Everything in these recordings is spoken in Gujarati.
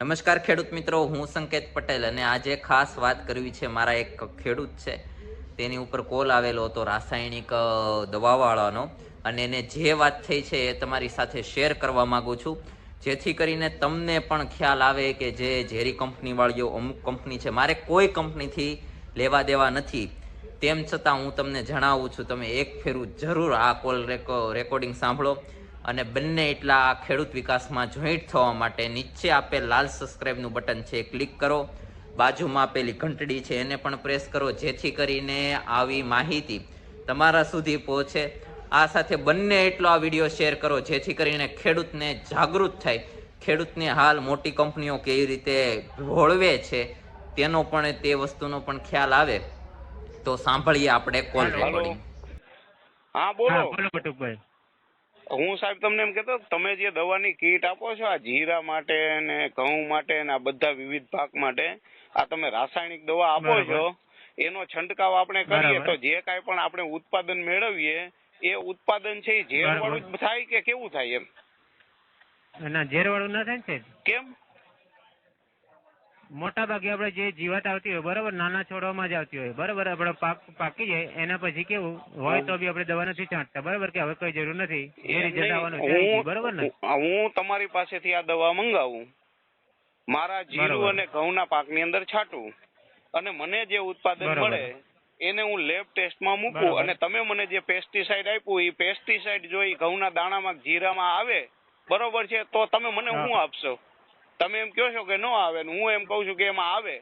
નમસ્કાર ખેડૂત મિત્રો, હું સંકેત પટેલ અને આજે ખાસ વાત કરવી છે મારા એક ખેડૂત છે. તેની ઉપર કોલ આવેલો હતો રાસાયણિક દવાવાળાનો અને એને જે વાત થઈ છે એ તમારી સાથે શેર કરવા માગું છું. જેથી કરીને તમને પણ ખ્યાલ આવે કે જે ઝેરી કંપનીવાળીઓ અમુક કંપની છે, મારે કોઈ કંપનીથી લેવા દેવા નથી. તેમ છતાં હું તમને જણાવું છું, તમે એક ફેરું જરૂર આ કોલ રેકોર્ડિંગ સાંભળો. અને બંને એટલા ખેડૂત વિકાસમાં જોઈન્ટ થવા માટે નીચે આપેલ લાલ સબસ્ક્રાઈબનું બટન છે ક્લિક કરો. બાજુમાં આપેલી ઘંટડી છે એને પણ પ્રેસ કરો જેથી કરીને આવી માહિતી તમારા સુધી પહોંચે. આ સાથે બંને એટલો આ વીડિયો શેર કરો જેથી કરીને ખેડૂતને જાગૃત થાય. ખેડૂતને હાલ મોટી કંપનીઓ કેવી રીતે ભોળવે છે તેનો પણ તે વસ્તુનો પણ ખ્યાલ આવે. તો સાંભળીએ આપણે કોલ. રેકોર્ડિંગ હા હા બોલો. બોલો બટુકભાઈ. હું સાહેબ તમને એમ કહેતો તમે જે દવાની કીટ આપો છો આ જીરા માટે ને ઘઉં માટે ને આ બધા વિવિધ પાક માટે આ તમે રાસાયણિક દવા આપો છો એનો છંટકાવ આપણે કરીએ તો જે કાંઈ પણ આપણે ઉત્પાદન મેળવીએ એ ઉત્પાદન છે એ ઝેર. વાળું થાય કે કેવું થાય એમ? ના ઝેર વાળું ના થાય કેમ? મોટા ભાગે આપણે જે જીવાત આવતી હોય બરાબર નાના છોડવામાં જ આવતી હોય બરાબર આપણે પાક પાકી જાય એના પછી કેવું હોય તો બી આપણે દવા નથી છાંટતા બરાબર કે હવે કોઈ જરૂર નથી એ રિઝલ્ટ. આવવાનું બરાબર ને હું- તમારી પાસેથી આ દવા મંગાવું મારા જીરું. અને ઘઉંના પાકની અંદર છાંટું અને મને જે ઉત્પાદન મળે એને હું લેબ ટેસ્ટમાં મૂકું. અને તમે મને જે પેસ્ટિસાઇડ આપ્યું એ પેસ્ટિસાઇડ જો એ ઘઉંના દાણામાં જીરામાં આવે બરોબર છે તો તમે મને હા. શું આપશો તમે એમ કહો છો કે ન આવે ને હું એમ કહું છું કે એમાં આવે.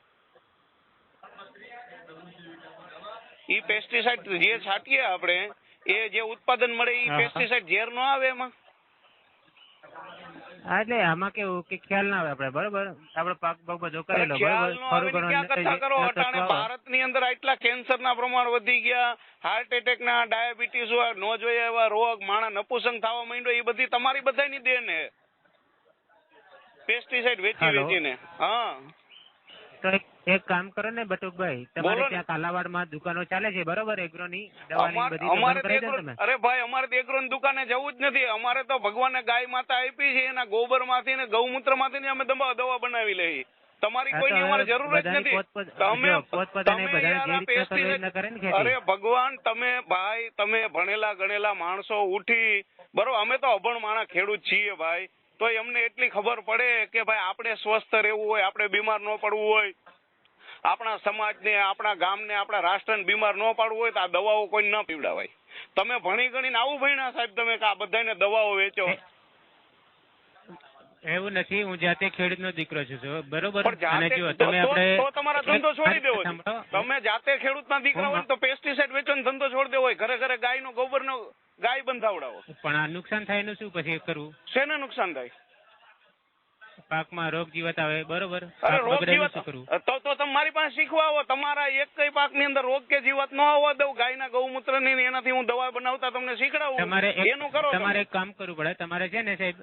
ઈ પેસ્ટિસાઇડ જે છાંટીએ આપણે એ જે ઉત્પાદન મળે ઈ પેસ્ટિસાઇડ ઝેર નો આવે એમાં. હા એટલે આમાં કેવું કે ખ્યાલ ના આવે આપણે બરોબર? આપણે પાક પાક બધો કરેલો બરોબર? ભારતની અંદર આટલા કેન્સર ના પ્રમાણ વધી ગયા હાર્ટ એટેક ના ડાયાબિટીસ નો જોઈએ એવા રોગ માણસ નપુસંગ થવા માંડ્યો એ બધી તમારી બધાની દેન હે. પેસ્ટિસાઇડ વેચી વેચીને. હા. તો એક એક કામ કરો ને બટુકભાઈ તમારે ત્યાં કાલાવાડમાં દુકાનો ચાલે છે બરાબર? દવાની બધી અમારે ને એગ્રો- તમે. અરે ભાઈ અમારે તો એગ્રોની દુકાને જવું જ નથી. અમારે તો ભગવાને ગાય માતા આપી છે એના ગોબરમાંથી ને ગૌમૂત્રમાંથી અમે દવા દવા બનાવી લઈએ. તમારી કોઈ કોઈની અમારે જરૂર જ નથી. તમે ને. અરે ભગવાન તમે ભાઈ તમે ભણેલા ગણેલા માણસો ઉઠી બરોબર અમે તો અભણ માણસ ખેડૂત છીએ ભાઈ. તો એમને એટલી ખબર પડે કે ભાઈ આપણે સ્વસ્થ રહેવું હોય આપણે બીમાર ન પડવું હોય આપણા સમાજને આપણા ગામને આપણા રાષ્ટ્રને બીમાર ન પાડવું હોય તો આ દવાઓ કોઈ ન પીવડાવાય તમે ભણી ગણીને આવું ભણ્યા સાહેબ તમે કે આ બધાને દવાઓ વેચો એવું નથી હું જાતે ખેડૂતનો દીકરો છું બરોબર તમારા ધંધો છોડી દેવો તમે જાતે ખેડૂત ના દીકરા હોય તો પેસ્ટિસાઇડ વેચો ને ધંધો છોડી દેવો હોય ઘરે ઘરે ગાય નો ગોબર ગોબરનો ગાય બંધાવડાવો પણ આ નુકસાન થાય એનું શું પછી કરવું? શેને નુકસાન થાય? પાકમાં રોગ જીવાત આવે બરોબર. રોગ જીવાત તો તો તમે મારી પાસે શીખવા આવો. તમારા એક કઈ પાકની અંદર રોગ કે જીવાત ન આવવા દઉં. ગાયના ગૌમૂત્રની એનાથી હું દવા બનાવતા તમને શીખડાવું. તમારે એનું કરો તમારે એક કામ કરવું પડે. તમારે છે ને સાહેબ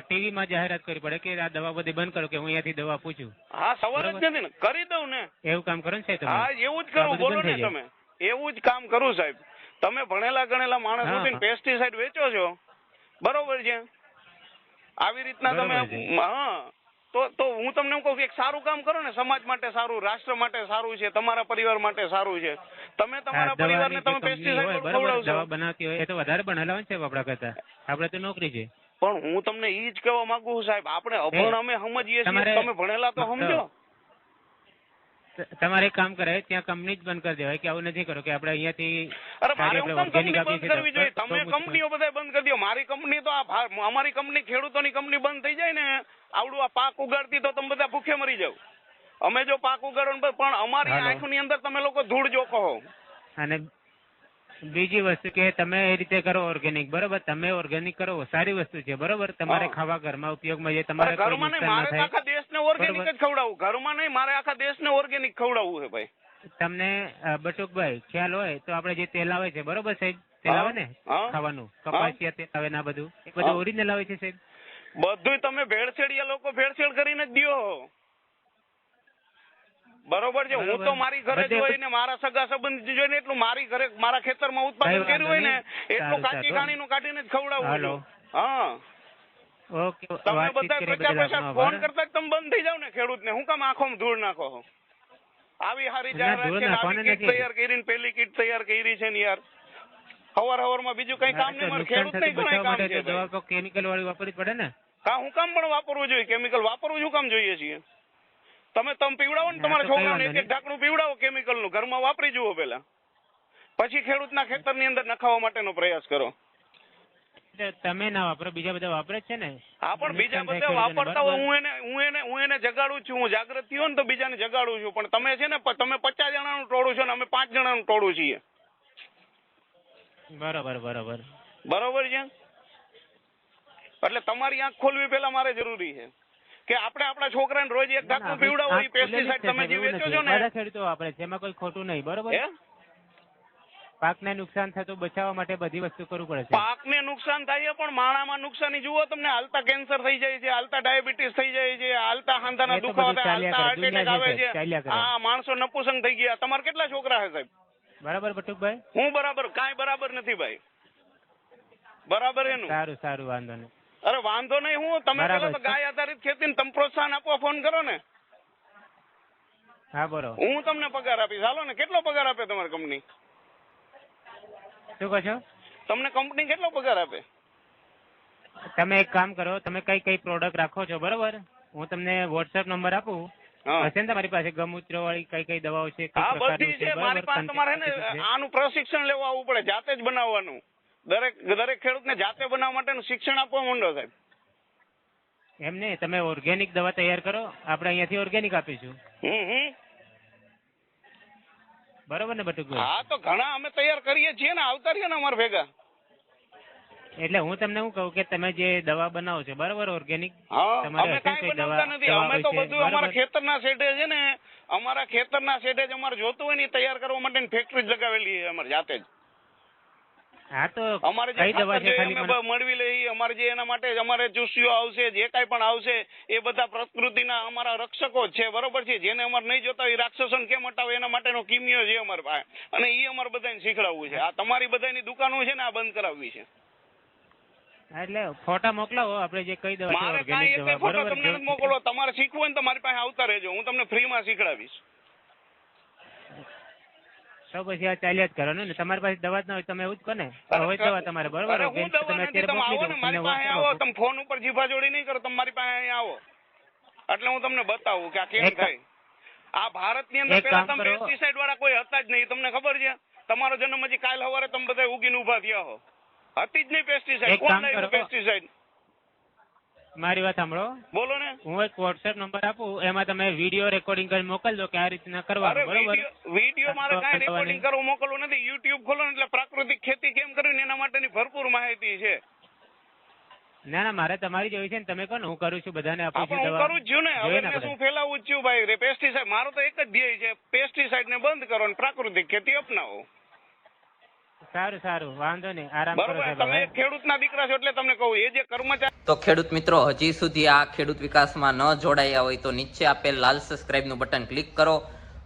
ટીવી માં જાહેરાત કરવી પડે કે આ દવા બધી બંધ કરો કે હું અહીંયાથી દવા પૂછું. હા સવાલ જ. નથી ને. કરી દઉં ને. એવું કામ કરો ને સાહેબ હા એવું જ કરું. બોલો ને તમે. એવું જ કામ કરું સાહેબ. તમે ભણેલા ગણેલા માણસ ઉઠીને પેસ્ટિસાઇડ વેચો છો? બરોબર છે. આવી રીતના તમે હા. તો તો હું તમને એમ કહું કે એક સારું કામ કરો ને સમાજ માટે સારું રાષ્ટ્ર માટે સારું છે તમારા પરિવાર માટે સારું છે. તમે તમારા પરિવારને તમે પેસ્ટિસાઇડ ખવડાવશો. બનાવતી હોય એ તો વધારે ભણેલા હોય છે આપણા કરતા. આપણે તો નોકરી છે. પણ હું તમને ઈ જ કહેવા માંગુ છું સાહેબ આપણે અભણ અમે સમજીએ છીએ તમે ભણેલા તો સમજો. તમારે એક કામ કરે ત્યાં કંપની જ બંધ કરી દેવાય કે આવું નથી કરો કે આપણે અહીંયાથી અરે મારે હું આપણે કેમ organic કંપની બંધ કરવી જોઈએ તમે. કંપનીઓ બધા બંધ કરી દો મારી કંપની તો આ અમારી કંપની ખેડૂતોની કંપની બંધ થઈ જાય ને આવડું આ પાક ઉગાડતી તો તમે બધા ભૂખે મરી જાવ અમે જો પાક ઉગાડો પણ અમારી. આંખની અંદર તમે લોકો ધૂળ જો કહો અને બીજી વસ્તુ કે તમે એ રીતે કરો ઓર્ગેનિક બરોબર? તમે ઓર્ગેનિક કરો સારી વસ્તુ છે બરોબર? તમારે ખાવા ઘરમાં ઉપયોગમાં જે તમારે ઘરમાં નહીં મારે આખા દેશને ઓર્ગેનિક જ. ખવડાવવું ઘરમાં નહીં મારે આખા દેશને ઓર્ગેનિક ખવડાવવું છે ભાઈ. તમને બટુકભાઈ ખ્યાલ હોય તો આપણે જે તેલ આવે છે બરોબર સાહેબ? તેલ આવે ને? ખાવાનું. કપાસિયા તેલ આવે ને આ બધું? એ બધું ઓરિજિનલ આવે છે સાહેબ? બધુંય તમે ભેળસેળિયા લોકો ભેળસેળ કરીને જ દ્યો. બરોબર છે. હું તો મારી ઘરે જોઈને મારા સગા સંબંધી જોઈને એટલું મારી ઘરે મારા ખેતરમાં ઉત્પાદન કર્યું હોય ને એટલું કાચી. કાણીનું કાઢીને જ ખવડાવું હા. ઓકે તમે બધા પચાસ પચાસ ફોન કરતા તમે બંધ થઈ જાવ ને ખેડૂત ને હું કામ આંખોમાં ધૂળ નાખો? આવી હારી જાહેરાત છે ને આવી કીટ તૈયાર કરીને પેલી કીટ તૈયાર કરી છે ને યાર. હવારમાં બીજું કઈ કામ નહીં મળે. ખેડૂત નહીં ઘણા કામ છે દવા કેમિકલ વાળી વાપરવી પડે ને. કા હું કામ પણ વાપરવું જોઈએ. કેમિકલ વાપરવું શું કામ જોઈએ છીએ? તમે તમે પીવડાવો ને તમારા તો છોકરાને એક એક ઢાંકણું પીવડાવો કેમિકલનું. ઘરમાં વાપરી જુઓ પેલા પછી ખેડૂતના ખેતરની અંદર નખાવવા માટેનો પ્રયાસ કરો. તમે ના વાપરો બીજા બધા વાપરે છે ને? હા પણ બીજા બધા વાપરતા હોય હું એને હું એને હું એને જગાડું છું હું જાગૃત થયો ને તો બીજાને જગાડું છું. પણ તમે છે ને તમે પચાસ જણાનું ટોળું છો ને અમે પાંચ જણાનું ટોળું છીએ. બરોબર બરોબર. બરોબર છે? એટલે તમારી આંખ ખોલવી પેલા મારે જરૂરી છે. કે આપણે આપણા છોકરાને રોજ એક ના, પીવડાવો એ પેસ્ટિસાઇડ તમે જે વેચો છો ને? ખેડૂતો વાપરે છે એમાં કોઈ ખોટું નહીં બરોબર? પાકને નુકસાન થતું બચાવવા માટે બધી વસ્તુ કરવું પડે છે. પાકને નુકસાન થાય પણ માણામાં નુકસાની. જુઓ તમને હાલતા કેન્સર થઈ જાય છે હાલતા ડાયાબિટીસ થઈ જાય છે હાલતા હાંધાના દુખાવા થાય હાલતા હાર્ટ એટેક આવે છે. આ માણસો નપુસંગ થઈ ગયા. તમારે કેટલા છોકરા છે સાહેબ? બરાબર બટુકભાઈ? હું બરાબર કાંઈ બરાબર નથી ભાઈ. બરાબર એનું? સારું સારું વાંધો નહીં. અરે વાંધો નહીં હું તમે પેલા તો ગાય આધારિત ખેતીને તમે પ્રોત્સાહન આપવા ફોન કરો ને. હા બરોબર. હું તમને પગાર આપીશ. હાલો ને કેટલો પગાર આપે તમારી કંપની? શું કહો છો? તમને કંપની કેટલો પગાર આપે? તમે એક કામ કરો તમે કઈ કઈ પ્રોડક્ટ રાખો છો બરોબર? હું તમને વોટ્સએપ નંબર આપું. હશે ને તમારી પાસે ગમૂત્ર વાળી કઈ કઈ દવાઓ છે હા બધી છે મારી પાસે તમારે ને આનું પ્રશિક્ષણ લેવા આવવું પડે જાતે જ બનાવવાનું. દરેક દરેક ખેડૂતને જાતે બનાવવા માટેનું શિક્ષણ આપવા માંડો સાહેબ. એમ નહીં તમે ઓર્ગેનિક દવા તૈયાર કરો આપણે અહીંયાથી ઓર્ગેનિક આપીશું. હમ હમ. બરોબર ને બટુકભાઈ હા તો ઘણા અમે તૈયાર કરીએ છીએ ને આવતા રહીએ ને અમારા ભેગા. એટલે હું તમને શું કહું કે તમે જે દવા બનાવો છો બરોબર ઓર્ગેનિક અમે કઈ બનાવતા દવા- નથી. અમે તો બધું અમારા ખેતર ખેતરના શેઢે છે ને અમારા ખેતરના શેઢે જ અમારે જોતું હોય ને તૈયાર કરવા માટે ફેક્ટરી જ લગાવેલી છે અમારે જાતે જ. હા તો અમારે જે કઈ દવા છે ખાલી અમે મળવી લઈ અમારે જે એના માટે અમારે ચૂસ્યો આવશે જે કાંઈ પણ આવશે એ બધા પ્રકૃતિના અમારા રક્ષકો છે બરોબર છે? જેને અમારે નહીં જોતા એ રાક્ષસોને કેમ હટાવે? એના માટેનો કિમિયો છે અમારી પાસે. અને એ અમારે બધાને શીખડાવવું છે. આ તમારી બધાની દુકાનો છે ને આ બંધ કરાવવી છે. એટલે ફોટા મોકલાવો આપણે જે કઈ દવા છે મારે કાંઈ ફોટો તમને મોકલો તમારે શીખવું હોય ને તમારી પાસે આવતા રહેજો. હું તમને ફ્રીમાં શીખડાવીશ. તો પછી આ ચાલ્યા જ કરવાનું ને. તમારી પાસે દવા જ ના હોય તમે એવું જ કોને હોય દવા તમારે બરોબર? હું દવા નથી તમે આવો ને મારી પાસે આવો તમે ફોન ઉપર જીભા જોડી નહીં કરો તમે મારી પાસે અહીં આવો. એટલે હું તમને બતાવું કે આ કેમ થાય. આ ભારતની અંદર પેલા તમે પેસ્ટિસાઇડ વાળા કોઈ હતા જ નહીં તમને ખબર છે? તમારો જન્મ હજી કાલ સવારે તમે બધા ઉગીને ઊભા થયા હો. હતી જ નહીં પેસ્ટિસાઇડ કોણ લાવ્યું પેસ્ટિસાઇડ મારી વાત સાંભળો. બોલો ને. હું એક વોટ્સએપ નંબર આપું એમાં તમે વીડિયો રેકોર્ડિંગ કરી મોકલજો કે આ રીતના કરવાનું બરોબર? વીડિયો મારે કઈ રેકોર્ડિંગ કરવું મોકલવું નથી. યુટ્યુબ ખોલો એટલે પ્રાકૃતિક ખેતી કેમ કરવી ને એના માટેની ભરપૂર માહિતી છે. ના ના મારે તમારી જોઈ છે ને તમે કહો હું કરું છું બધાને આપું છું હું કરું છું ને. હવે હું ફેલાવું છું ભાઈ? પેસ્ટિસાઇડ મારો તો એક જ ધ્યેય છે પેસ્ટિસાઇડ ને બંધ કરો ને પ્રાકૃતિક ખેતી અપનાવો. સારું સારું. વાંધો નહીં. આરામ કરો તમે ખેડૂતના દીકરા છો એટલે તમને કહું એ જે કર્મચારી તો ખેડૂત મિત્રો હજી સુધી આ ખેડૂત વિકાસમાં ન જોડાયા હોય તો નીચે આપેલ લાલ સબસ્ક્રાઇબનું બટન ક્લિક કરો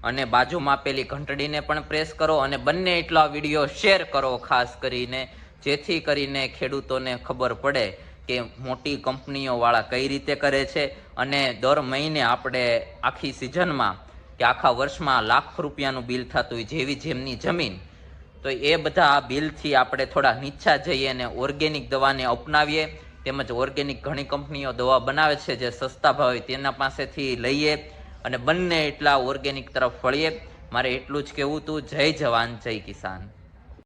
અને બાજુમાં આપેલી ઘંટડીને પણ પ્રેસ કરો અને બંને એટલા વીડિયો શેર કરો ખાસ કરીને જેથી કરીને ખેડૂતોને ખબર પડે કે મોટી કંપનીઓ વાળા કઈ રીતે કરે છે અને દર મહિને આપણે આખી સિઝનમાં કે આખા વર્ષમાં લાખ રૂપિયાનું બિલ થતું હોય જેવી જેમની જમીન તો એ બધા આ બિલથી આપણે થોડા નીચા જઈએ અને ઓર્ગેનિક દવાને અપનાવીએ. તેમજ ઓર્ગેનિક ઘણી કંપનીઓ દવા બનાવે છે જે સસ્તા ભાવે તેના પાસેથી લઈએ અને બંને એટલા ઓર્ગેનિક તરફ ફળીએ મારે એટલું જ કહેવું હતું જય જવાન, જય કિસાન.